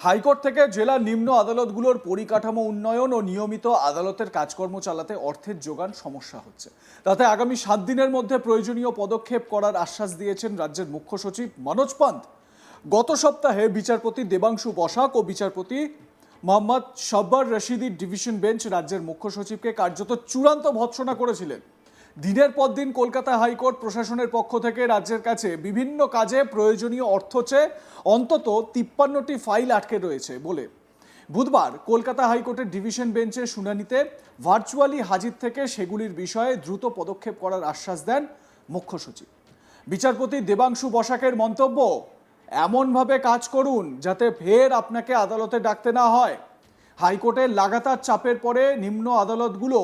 High court থেকে জেলা নিম্ন আদালতগুলোর পরিকাঠামো উন্নয়ন ও নিয়মিত আদালতের কাজকর্ম চালাতে অর্থের যোগান সমস্যা হচ্ছে। তাতে আগামী সাত দিনের মধ্যে প্রয়োজনীয় পদক্ষেপ করার আশ্বাস দিয়েছেন রাজ্যের মুখ্য সচিব মনোজ পান্ত। গত সপ্তাহে বিচারপতি দেবাংশু বসাক ও বিচারপতি মোহাম্মদ সাব্বার রশিদির ডিভিশন বেঞ্চ রাজ্যের মুখ্য সচিবকে কার্যত চূড়ান্ত ভৎসনা করেছিলেন। দিনের পর দিন কলকাতা হাইকোর্ট প্রশাসনের পক্ষ থেকে রাজ্যের কাছে বিভিন্ন কাজে প্রয়োজনীয় অর্থ চেয়ে অন্তত তিপ্পান্নটি ফাইল আটকে রয়েছে বলে। বুধবার কলকাতা হাইকোর্টের ডিভিশন বেঞ্চে শুনানিতে ভার্চুয়ালি হাজির থেকে সেগুলির বিষয়ে দ্রুত পদক্ষেপ করার আশ্বাস দেন মুখ্য সচিব। বিচারপতি দেবাংশু বসাকের মন্তব্য, এমনভাবে কাজ করুন যাতে ফের আপনাকে আদালতে ডাকতে না হয়। হাইকোর্টের লাগাতার চাপের পরে নিম্ন আদালতগুলো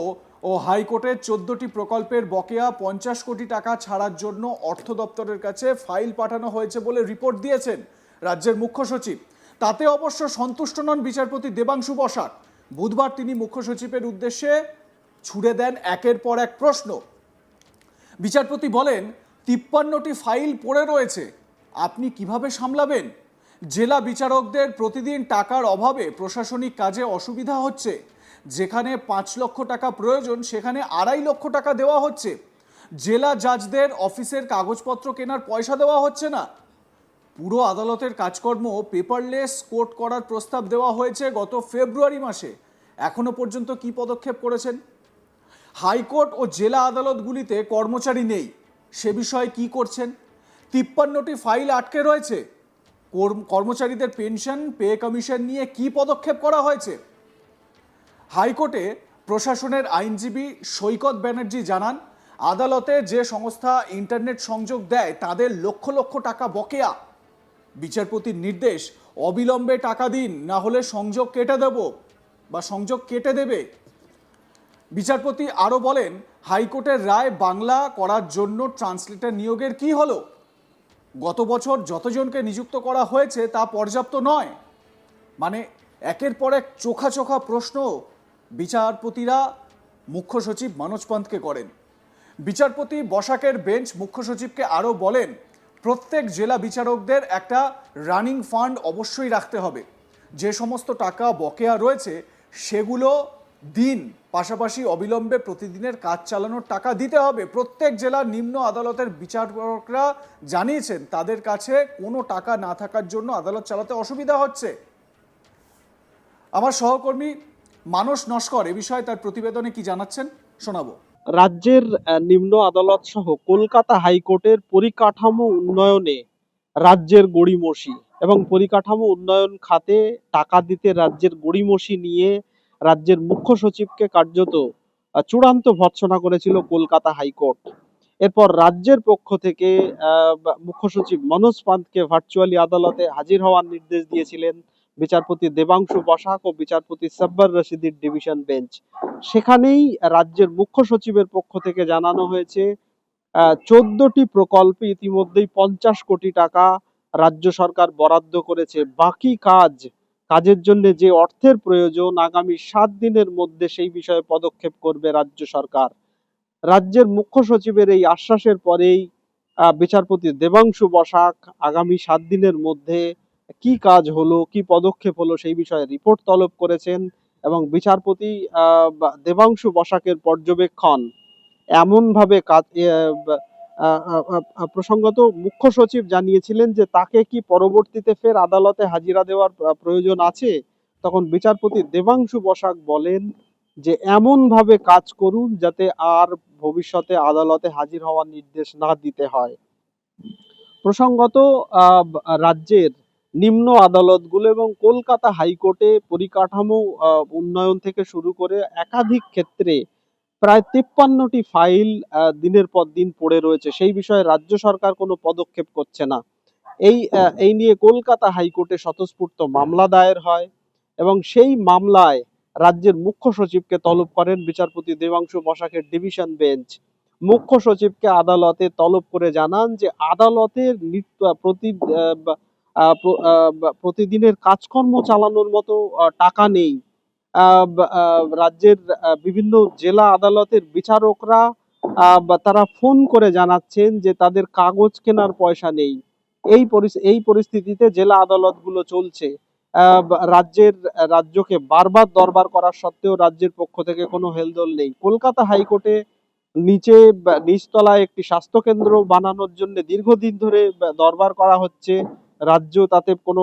ও হাইকোর্টের চোদ্দটি প্রকল্পের বকেয়া পঞ্চাশ কোটি টাকা ছাড়ার জন্য অর্থ দপ্তরের কাছে ফাইল পাঠানো হয়েছে বলে রিপোর্ট দিয়েছেন রাজ্যের মুখ্য সচিব। তাতে অবশ্য সন্তুষ্ট নন বিচারপতি দেবাংশু বসাক। বুধবার তিনি মুখ্য সচিবের উদ্দেশ্যে ছুড়ে দেন একের পর এক প্রশ্ন। বিচারপতি বলেন, তিপ্পান্নটি ফাইল পড়ে রয়েছে, আপনি কীভাবে সামলাবেন? জেলা বিচারকদের প্রতিদিন টাকার অভাবে প্রশাসনিক কাজে অসুবিধা হচ্ছে। যেখানে পাঁচ লক্ষ টাকা প্রয়োজন, সেখানে আড়াই লক্ষ টাকা দেওয়া হচ্ছে। জেলা জাজদের অফিসের কাগজপত্র কেনার পয়সা দেওয়া হচ্ছে না। পুরো আদালতের কাজকর্ম পেপারলেস কোর্ট করার প্রস্তাব দেওয়া হয়েছে গত ফেব্রুয়ারি মাসে। এখনও পর্যন্ত কি পদক্ষেপ করেছেন? হাইকোর্ট ও জেলা আদালতগুলিতে কর্মচারী নেই। সে বিষয়ে কি করছেন? তিপ্পান্নটি ফাইল আটকে রয়েছে। কর্ম- কর্মচারীদের পেনশন, পে কমিশন নিয়ে কি পদক্ষেপ করা হয়েছে? হাইকোর্টে প্রশাসনের আইনজীবী সৈকত ব্যানার্জি জানান, আদালতে যে সংস্থা ইন্টারনেট সংযোগ দেয় তাদের লক্ষ লক্ষ টাকা বকেয়া। বিচারপতির নির্দেশ, অবিলম্বে টাকা দিন, না হলে সংযোগ কেটে দেব বা সংযোগ কেটে দেবে। বিচারপতি আরও বলেন, হাইকোর্টের রায় বাংলা করার জন্য ট্রান্সলেটার নিয়োগের কি হলো? গত বছর যতজনকে নিযুক্ত করা হয়েছে তা পর্যাপ্ত নয়। মানে একের পর এক চোখা চোখা প্রশ্ন বিচারপতিরা মুখ্য সচিব মনোজ পন্তকে করেন। বিচারপতি বসাকের বেঞ্চ মুখ্য সচিবকে আরও বলেন, প্রত্যেক জেলা বিচারকদের একটা রানিং ফান্ড অবশ্যই রাখতে হবে। যে সমস্ত টাকা বকেয়া রয়েছে, সেগুলো দিন, পাশাপাশি অবিলম্বে প্রতিদিনের কাজ চালানোর টাকা দিতে হবে। প্রত্যেক জেলার নিম্ন আদালতের বিচারকরা জানিয়েছেন, তাদের কাছে কোনো টাকা না থাকার জন্য আদালত চালাতে অসুবিধা হচ্ছে। আমার সহকর্মী মানস নস্কর, এ বিষয়ে তার প্রতিবেদনে কি জানাচ্ছেন শোনাবো। রাজ্যের নিম্ন আদালত সহ কলকাতা হাইকোর্টের পরিকাঠামো উন্নয়নে রাজ্যের গড়িমসি এবং পরিকাঠামো উন্নয়ন খাতে টাকা দিতে রাজ্যের গড়িমসি নিয়ে রাজ্যের মুখ্য সচিবকে কার্যত চূড়ান্ত ভর্ৎসনা করেছিল কলকাতা হাইকোর্ট। এরপর রাজ্যের পক্ষ থেকে মুখ্য সচিব মনোজ পান্তকে ভার্চুয়ালি আদালতে হাজির হওয়ার নির্দেশ দিয়েছিলেন। বিচারপতি দেবাংশু বসাক ও বিচারপতি সাব্বার রশিদির ডিভিশন বেঞ্চ। সেখানেই রাজ্যের মুখ্য সচিবের পক্ষ থেকে জানানো হয়েছে চোদ্দটি প্রকল্পে ইতিমধ্যেই পঞ্চাশ কোটি টাকা রাজ্য সরকার বরাদ্দ করেছে। বাকি কাজ, কাজের জন্য যে অর্থের প্রয়োজন, আগামী সাত দিনের মধ্যে সেই বিষয়ে পদক্ষেপ করবে রাজ্য সরকার। রাজ্যের মুখ্য সচিবের এই আশ্বাসের পরেই বিচারপতি দেবাংশু বসাক আগামী সাত দিনের মধ্যে কি কাজ হলো, কি পদক্ষেপ হলো সেই বিষয়ে রিপোর্ট তলব করেছেন এবং বিচারপতি দেবাংশু বসাকের পর্যবেক্ষণ এমনভাবে প্রসঙ্গত মুখ্য সচিব জানিয়েছিলেন যে তাকে কি পরবর্তীতে ফের আদালতে হাজিরা দেওয়ার প্রয়োজন আছে? তখন বিচারপতি দেবাংশু বসাক বলেন যে এমনভাবে কাজ করুন যাতে আর ভবিষ্যতে আদালতে হাজির হওয়ার নির্দেশ না দিতে হয়। প্রসঙ্গত রাজ্যের নিম্ন আদালতগুলো এবং কলকাতা হাইকোর্টে পরিকাঠামো উন্নয়ন থেকে শুরু করে একাধিক ক্ষেত্রে প্রায় তিপ্পান্নটি ফাইল দিনের পর দিন পড়ে রয়েছে। সেই বিষয়ে রাজ্য সরকার কোনো পদক্ষেপ করছে না। এই এই নিয়ে কলকাতা হাইকোর্টে স্বতঃস্ফূর্ত মামলা দায়ের হয় এবং সেই মামলায় রাজ্যের মুখ্য সচিবকে তলব করেন বিচারপতি দেবাংশু বসাকের ডিভিশন বেঞ্চ। মুখ্য সচিবকে আদালতে তলব করে জানান যে আদালতের প্রতি প্রতিদিনের কাজকর্ম চালানোর মতো টাকা নেই। রাজ্যের বিভিন্ন জেলা আদালতের বিচারকরা তারা ফোন করে জানাচ্ছেন যে তাদের কাগজ কেনার পয়সা নেই। এই এই পরিস্থিতিতে জেলা আদালতগুলো চলছে। রাজ্যের, রাজ্যকে বারবার দরবার করার সত্ত্বেও রাজ্যের পক্ষ থেকে কোনো হেলদোল নেই। কলকাতা হাইকোর্টে নিচে নিচতলায় একটি স্বাস্থ্য কেন্দ্র বানানোর জন্য দীর্ঘদিন ধরে দরবার করা হচ্ছে। রাজ্য তাতে কোনো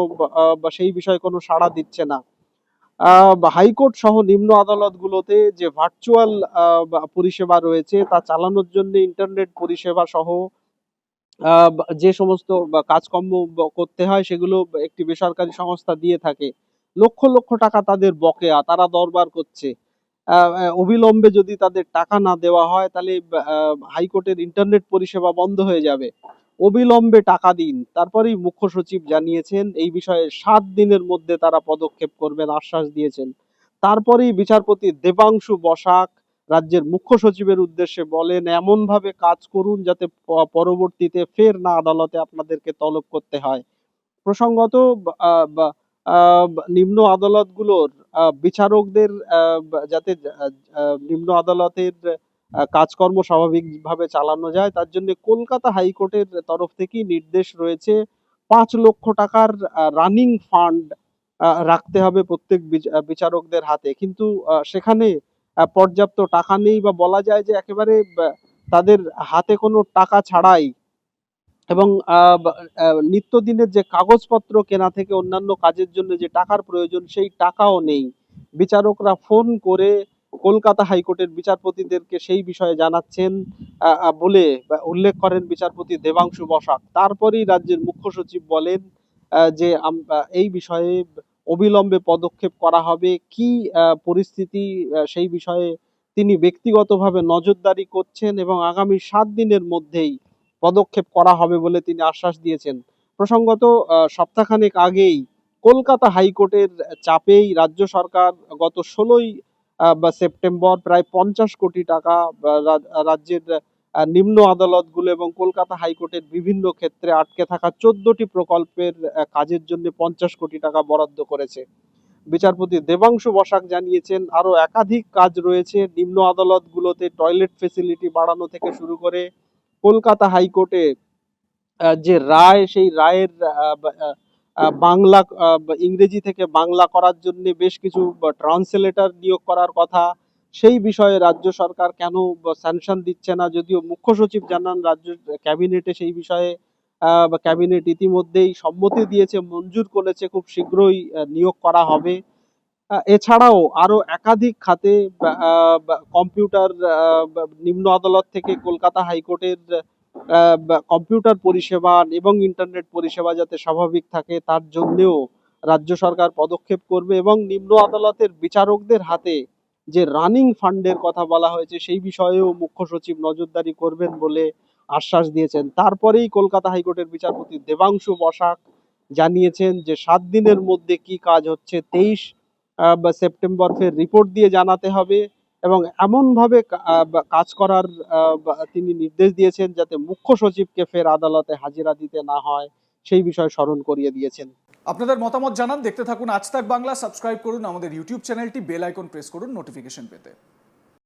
সেই বিষয়ে কোনো সাড়া দিচ্ছে না। হাইকোর্ট সহ নিম্ন আদালতগুলোতে যে ভার্চুয়াল পরিষেবা রয়েছে তা চালানোর জন্য ইন্টারনেট পরিষেবা সহ যে সমস্ত কাজকর্ম করতে হয় সেগুলো একটি বেসরকারি সংস্থা দিয়ে থাকে। লক্ষ লক্ষ টাকা তাদের বকেয়া, তারা দরবার করছে। অবিলম্বে যদি তাদের টাকা না দেওয়া হয় তাহলে হাইকোর্টের ইন্টারনেট পরিষেবা বন্ধ হয়ে যাবে। অবিলম্বে টাকা দিন। তারপরেই মুখ্য সচিব জানিয়েছেন, এই বিষয়ে সাত দিনের মধ্যে তারা পদক্ষেপ করবেন আশ্বাস দিয়েছেন। তারপরেই বিচারপতি দেবাংশু বসাক রাজ্যের মুখ্য সচিবের উদ্দেশ্যে বলেন এমন ভাবে কাজ করুন যাতে পরবর্তীতে ফের না আদালতে আপনাদেরকে তলব করতে হয়। প্রসঙ্গত নিম্ন আদালতগুলোর বিচারকদের যাতে নিম্ন আদালতের কাজকর্ম স্বাভাবিকভাবে চালানো যায়। তার জন্য কলকাতা হাইকোর্টের তরফ থেকেই নির্দেশ রয়েছে, পাঁচ লক্ষ টাকার রানিং ফান্ড রাখতে হবে প্রত্যেক বিচ- বিচারকদের হাতে। কিন্তু সেখানে পর্যাপ্ত টাকা নেই বা বলা যায় যে একেবারে তাদের হাতে কোনো টাকা ছাড়াই এবং নিত্যদিনের যে কাগজপত্র কেনা থেকে অন্যান্য কাজের জন্য যে টাকার প্রয়োজন, সেই টাকাও নেই। বিচারকরা ফোন করে কলকাতা হাইকোর্টের বিচারপতিদেরকে সেই বিষয়ে জানাচ্ছেন বলে উল্লেখ করেন বিচারপতি দেবাংশু বসাক। তারপরেই রাজ্যের মুখ্য সচিব বলেন যে এই বিষয়ে অবিলম্বে পদক্ষেপ করা হবে। কি পরিস্থিতি সেই বিষয়ে তিনি ব্যক্তিগতভাবে নজরদারি করছেন এবং আগামী সাত দিনের মধ্যেই পদক্ষেপ করা হবে বলে তিনি আশ্বাস দিয়েছেন। প্রসঙ্গত সপ্তাহখানেক আগেই কলকাতা হাইকোর্টের চাপেই রাজ্য সরকার গত ষোলোই বা সেপ্টেম্বর প্রায় পঞ্চাশ কোটি টাকা রাজ্যের নিম্ন আদালতগুলো এবং কলকাতা হাইকোর্টের বিভিন্ন ক্ষেত্রে আটকে থাকা চোদ্দটি প্রকল্পের কাজের জন্য পঞ্চাশ কোটি টাকা বরাদ্দ করেছে। বিচারপতি দেবাংশু বসাক জানিয়েছেন, আরও একাধিক কাজ রয়েছে। নিম্ন আদালতগুলোতে টয়লেট ফেসিলিটি বাড়ানো থেকে শুরু করে কলকাতা হাইকোর্টে যে রায়, সেই রায়ের বাংলা ইংরেজি থেকে বাংলা করার জন্য বেশ কিছু ট্রান্সলেটর নিয়োগ করার কথা। সেই বিষয়ে রাজ্য সরকার কেন স্যাংশন দিচ্ছে না? যদিও মুখ্য সচিব জানান, রাজ্য ক্যাবিনেটে সেই বিষয়ে ক্যাবিনেট ইতিমধ্যেই সম্মতি দিয়েছে, মঞ্জুর করেছে, খুব শীঘ্রই নিয়োগ করা হবে। এছাড়াও আরও একাধিক খাতে কম্পিউটার নিম্ন আদালত থেকে কলকাতা হাইকোর্টের কম্পিউটার পরিষেবা এবং ইন্টারনেট পরিষেবা যাতে স্বাভাবিক থাকে, তার জন্যেও রাজ্য সরকার পদক্ষেপ করবে এবং নিম্ন আদালতের বিচারকদের হাতে যে রানিং ফান্ডের কথা বলা হয়েছে, সেই বিষয়েও মুখ্য সচিব নজরদারি করবেন বলে আশ্বাস দিয়েছেন। তারপরেই কলকাতা হাইকোর্টের বিচারপতি দেবাংশু বসাক জানিয়েছেন যে, সাত দিনের মধ্যে কি কাজ হচ্ছে, তেইশ সেপ্টেম্বর ফের রিপোর্ট দিয়ে জানাতে হবে। এবং এমনভাবে কাজ করার তিনি নির্দেশ দিয়েছেন যাতে মুখ্য সচিবকে ফের আদালতে হাজিরা দিতে না হয়, সেই বিষয়ে স্মরণ করিয়ে দিয়েছেন। আপনাদের মতামত জানান, দেখতে থাকুন আজ তাক বাংলা, সাবস্ক্রাইব করুন আমাদের ইউটিউব চ্যানেলটি, বেল আইকন প্রেস করুন নোটিফিকেশন পেতে।